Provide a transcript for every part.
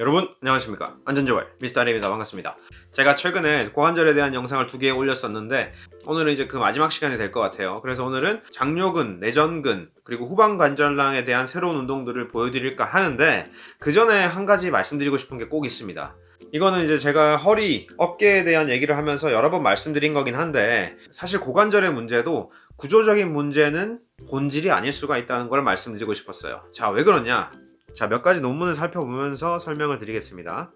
여러분 안녕하십니까? 안전재활 미스터 아리입니다. 반갑습니다. 제가 최근에 고관절에 대한 영상을 두 개 올렸었는데 오늘은 이제 그 마지막 시간이 될 것 같아요. 그래서 오늘은 장요근, 내전근 그리고 후방관절낭에 대한 새로운 운동들을 보여드릴까 하는데 그 전에 한 가지 말씀드리고 싶은 게 꼭 있습니다. 이거는 이제 제가 허리, 어깨에 대한 얘기를 하면서 여러 번 말씀드린 거긴 한데 사실 고관절의 문제도 구조적인 문제는 본질이 아닐 수가 있다는 걸 말씀드리고 싶었어요. 자 왜 그러냐 자, 몇 가지 논문을 살펴보면서 설명을 드리겠습니다.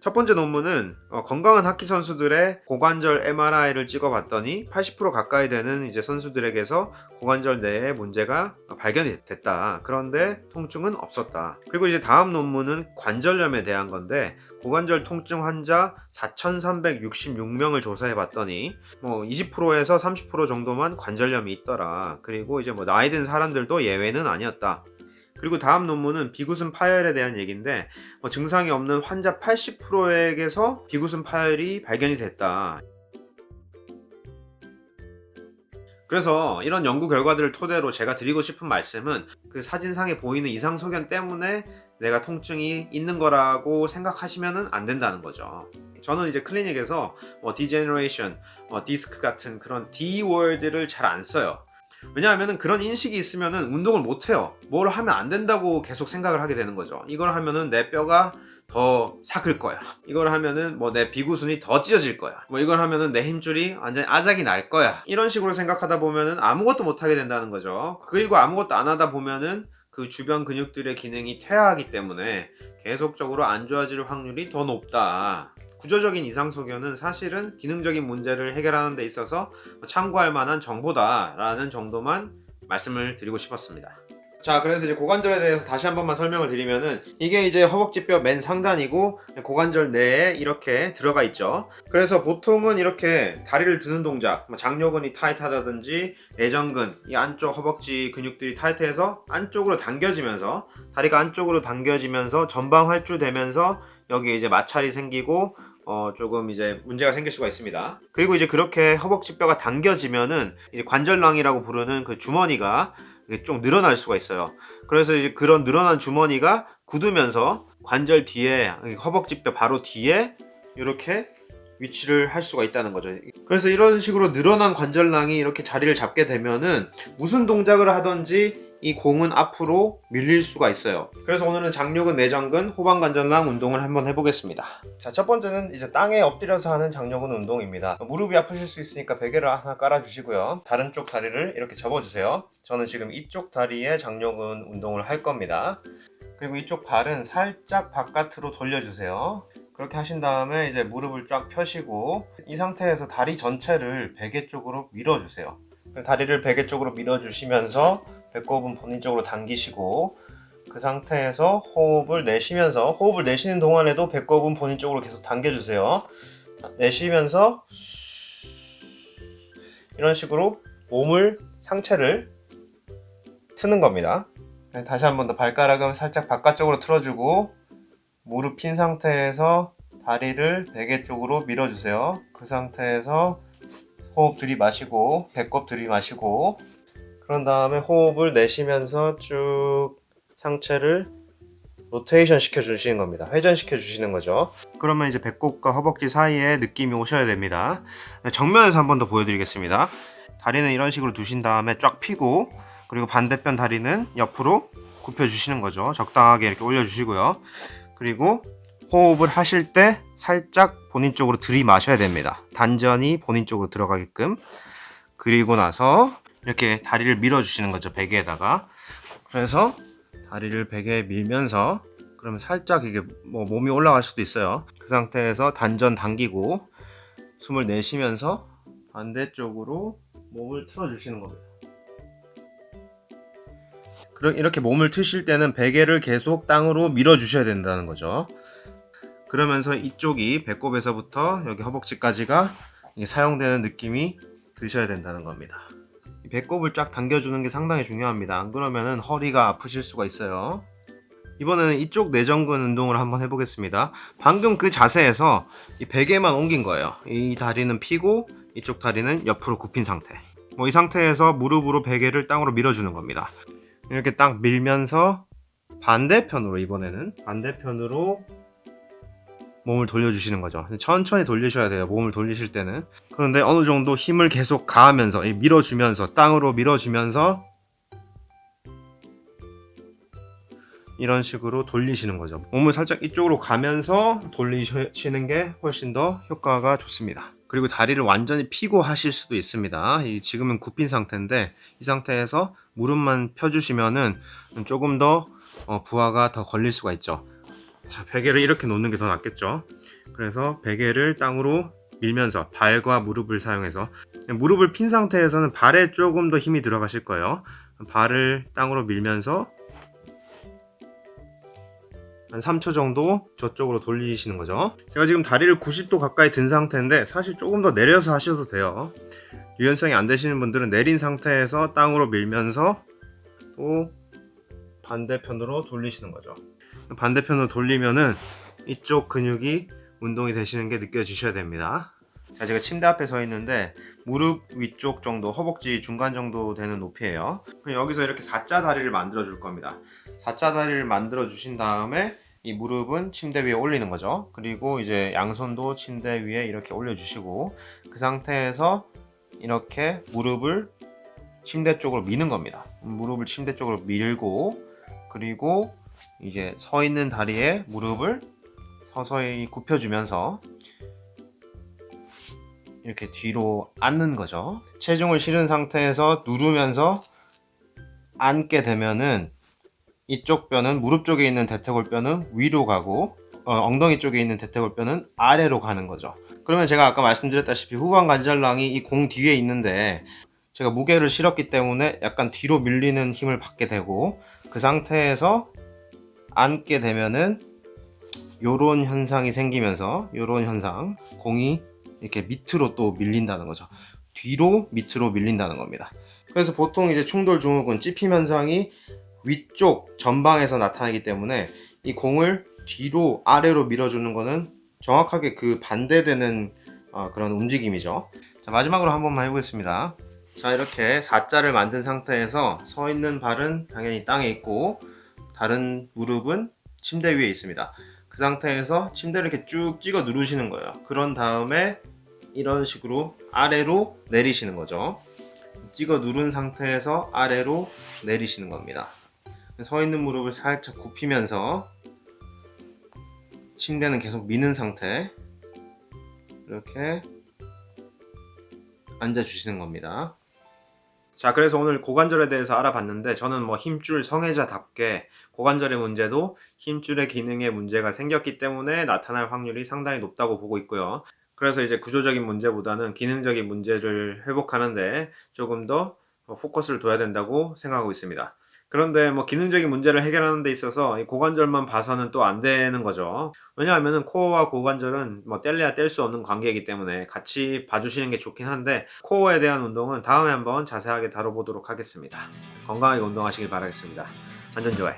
첫 번째 논문은 어, 건강한 하키 선수들의 고관절 MRI를 찍어봤더니 80% 가까이 되는 이제 선수들에게서 고관절 내에 문제가 발견이 됐다. 그런데 통증은 없었다. 그리고 이제 다음 논문은 관절염에 대한 건데 고관절 통증 환자 4,366명을 조사해봤더니 뭐 20%에서 30% 정도만 관절염이 있더라. 그리고 이제 뭐 나이 든 사람들도 예외는 아니었다. 그리고 다음 논문은 비구슴 파열에 대한 얘기인데 뭐 증상이 없는 환자 80%에게서 비구슴 파열이 발견이 됐다. 그래서 이런 연구 결과들을 토대로 제가 드리고 싶은 말씀은 그 사진상에 보이는 이상 소견 때문에 내가 통증이 있는 거라고 생각하시면 안 된다는 거죠. 저는 이제 클리닉에서 뭐 디제너레이션, 뭐 디스크 같은 그런 D 월드를 잘 안 써요. 왜냐하면 그런 인식이 있으면 운동을 못 해요. 뭘 하면 안 된다고 계속 생각을 하게 되는 거죠. 이걸 하면은 내 뼈가 더 삭을 거야. 이걸 하면은 뭐 내 비구순이 더 찢어질 거야. 뭐 이걸 하면은 내 힘줄이 완전 아작이 날 거야. 이런 식으로 생각하다 보면은 아무것도 못 하게 된다는 거죠. 그리고 아무것도 안 하다 보면은 그 주변 근육들의 기능이 퇴화하기 때문에 계속적으로 안 좋아질 확률이 더 높다. 구조적인 이상 소견은 사실은 기능적인 문제를 해결하는 데 있어서 참고할 만한 정보다라는 정도만 말씀을 드리고 싶었습니다. 자, 그래서 이제 고관절에 대해서 다시 한 번만 설명을 드리면은 이게 이제 허벅지뼈 맨 상단이고 고관절 내에 이렇게 들어가 있죠. 그래서 보통은 이렇게 다리를 드는 동작, 뭐 장요근이 타이트하다든지 내전근, 이 안쪽 허벅지 근육들이 타이트해서 안쪽으로 당겨지면서 다리가 안쪽으로 당겨지면서 전방 활주되면서 여기 이제 마찰이 생기고 어 조금 이제 문제가 생길 수가 있습니다. 그리고 이제 그렇게 허벅지 뼈가 당겨지면은 관절낭이라고 부르는 그 주머니가 좀 늘어날 수가 있어요. 그래서 이제 그런 늘어난 주머니가 굳으면서 관절 뒤에 허벅지 뼈 바로 뒤에 이렇게 위치를 할 수가 있다는 거죠. 그래서 이런 식으로 늘어난 관절낭이 이렇게 자리를 잡게 되면은 무슨 동작을 하든지 이 공은 앞으로 밀릴 수가 있어요. 그래서 오늘은 장요근 내전근 후방관절낭 운동을 한번 해보겠습니다. 자, 첫 번째는 이제 땅에 엎드려서 하는 장요근 운동입니다. 무릎이 아프실 수 있으니까 베개를 하나 깔아주시고요. 다른 쪽 다리를 이렇게 접어주세요. 저는 지금 이쪽 다리에 장요근 운동을 할 겁니다. 그리고 이쪽 발은 살짝 바깥으로 돌려주세요. 그렇게 하신 다음에 이제 무릎을 쫙 펴시고 이 상태에서 다리 전체를 베개 쪽으로 밀어주세요. 다리를 베개 쪽으로 밀어주시면서 배꼽은 본인 쪽으로 당기시고 그 상태에서 호흡을 내쉬면서 호흡을 내쉬는 동안에도 배꼽은 본인 쪽으로 계속 당겨주세요. 내쉬면서 이런 식으로 몸을 상체를 트는 겁니다. 네, 다시 한 번 더 발가락은 살짝 바깥쪽으로 틀어주고 무릎 핀 상태에서 다리를 베개 쪽으로 밀어주세요. 그 상태에서 호흡 들이마시고 배꼽 들이마시고 그런 다음에 호흡을 내쉬면서 쭉 상체를 로테이션 시켜 주시는 겁니다. 회전시켜 주시는 거죠. 그러면 이제 배꼽과 허벅지 사이에 느낌이 오셔야 됩니다. 정면에서 한 번 더 보여드리겠습니다. 다리는 이런 식으로 두신 다음에 쫙 펴고 그리고 반대편 다리는 옆으로 굽혀 주시는 거죠. 적당하게 이렇게 올려 주시고요. 그리고 호흡을 하실 때 살짝 본인 쪽으로 들이마셔야 됩니다. 단전이 본인 쪽으로 들어가게끔. 그리고 나서 이렇게 다리를 밀어 주시는 거죠. 베개에다가. 그래서 다리를 베개에 밀면서 그러면 살짝 이게 뭐 몸이 올라갈 수도 있어요. 그 상태에서 단전 당기고 숨을 내쉬면서 반대쪽으로 몸을 틀어 주시는 겁니다. 그럼 이렇게 몸을 트실 때는 베개를 계속 땅으로 밀어 주셔야 된다는 거죠. 그러면서 이쪽이 배꼽에서부터 여기 허벅지까지가 사용되는 느낌이 드셔야 된다는 겁니다. 배꼽을 쫙 당겨주는 게 상당히 중요합니다. 안 그러면 허리가 아프실 수가 있어요. 이번에는 이쪽 내전근 운동을 한번 해보겠습니다. 방금 그 자세에서 이 베개만 옮긴 거예요. 이 다리는 피고 이쪽 다리는 옆으로 굽힌 상태. 뭐 이 상태에서 무릎으로 베개를 땅으로 밀어주는 겁니다. 이렇게 딱 밀면서 반대편으로 이번에는 반대편으로 몸을 돌려주시는 거죠. 천천히 돌리셔야 돼요. 몸을 돌리실 때는. 그런데 어느 정도 힘을 계속 가하면서 이 밀어주면서 땅으로 밀어주면서 이런 식으로 돌리시는 거죠. 몸을 살짝 이쪽으로 가면서 돌리시는 게 훨씬 더 효과가 좋습니다. 그리고 다리를 완전히 피고 하실 수도 있습니다. 이 지금은 굽힌 상태인데 이 상태에서 무릎만 펴주시면은 조금 더 어, 부하가 더 걸릴 수가 있죠. 자, 베개를 이렇게 놓는 게 더 낫겠죠. 그래서 베개를 땅으로 밀면서 발과 무릎을 사용해서 무릎을 핀 상태에서는 발에 조금 더 힘이 들어가실 거예요. 발을 땅으로 밀면서 한 3초 정도 저쪽으로 돌리시는 거죠. 제가 지금 다리를 90도 가까이 든 상태인데 사실 조금 더 내려서 하셔도 돼요. 유연성이 안 되시는 분들은 내린 상태에서 땅으로 밀면서 또 반대편으로 돌리시는 거죠. 반대편으로 돌리면은 이쪽 근육이 운동이 되시는 게 느껴지셔야 됩니다. 자, 제가 침대 앞에 서 있는데 무릎 위쪽 정도, 허벅지 중간 정도 되는 높이에요. 그럼 여기서 이렇게 4자 다리를 만들어 줄 겁니다. 4자 다리를 만들어 주신 다음에 이 무릎은 침대 위에 올리는 거죠. 그리고 이제 양손도 침대 위에 이렇게 올려 주시고 그 상태에서 이렇게 무릎을 침대 쪽으로 미는 겁니다. 무릎을 침대 쪽으로 밀고 그리고 이제 서 있는 다리에 무릎을 서서히 굽혀주면서 이렇게 뒤로 앉는 거죠. 체중을 실은 상태에서 누르면서 앉게 되면은 이쪽 뼈는 무릎 쪽에 있는 대퇴골뼈는 위로 가고 어, 엉덩이 쪽에 있는 대퇴골뼈는 아래로 가는 거죠. 그러면 제가 아까 말씀드렸다시피 후방 관절랑이 이 공 뒤에 있는데 제가 무게를 실었기 때문에 약간 뒤로 밀리는 힘을 받게 되고 그 상태에서 앉게 되면은 요런 현상이 생기면서 요런 현상 공이 이렇게 밑으로 또 밀린다는 거죠. 뒤로 밑으로 밀린다는 겁니다. 그래서 보통 이제 충돌 증후군 찝힘 현상이 위쪽 전방에서 나타나기 때문에 이 공을 뒤로 아래로 밀어주는 거는 정확하게 그 반대되는 어, 그런 움직임이죠. 자 마지막으로 한 번만 해보겠습니다. 자 이렇게 4자를 만든 상태에서 서 있는 발은 당연히 땅에 있고 다른 무릎은 침대 위에 있습니다. 그 상태에서 침대를 이렇게 쭉 찍어 누르시는 거예요. 그런 다음에 이런 식으로 아래로 내리시는 거죠. 찍어 누른 상태에서 아래로 내리시는 겁니다. 서 있는 무릎을 살짝 굽히면서 침대는 계속 미는 상태 이렇게 앉아 주시는 겁니다. 자, 그래서 오늘 고관절에 대해서 알아봤는데 저는 뭐 힘줄 성애자답게 고관절의 문제도 힘줄의 기능에 문제가 생겼기 때문에 나타날 확률이 상당히 높다고 보고 있고요. 그래서 이제 구조적인 문제보다는 기능적인 문제를 회복하는데 조금 더 포커스를 둬야 된다고 생각하고 있습니다. 그런데 뭐 기능적인 문제를 해결하는 데 있어서 이 고관절만 봐서는 또 안 되는 거죠. 왜냐하면은 코어와 고관절은 뭐 뗄래야 뗄 수 없는 관계이기 때문에 같이 봐주시는 게 좋긴 한데 코어에 대한 운동은 다음에 한번 자세하게 다뤄보도록 하겠습니다. 건강하게 운동하시길 바라겠습니다. 안전 좋아해.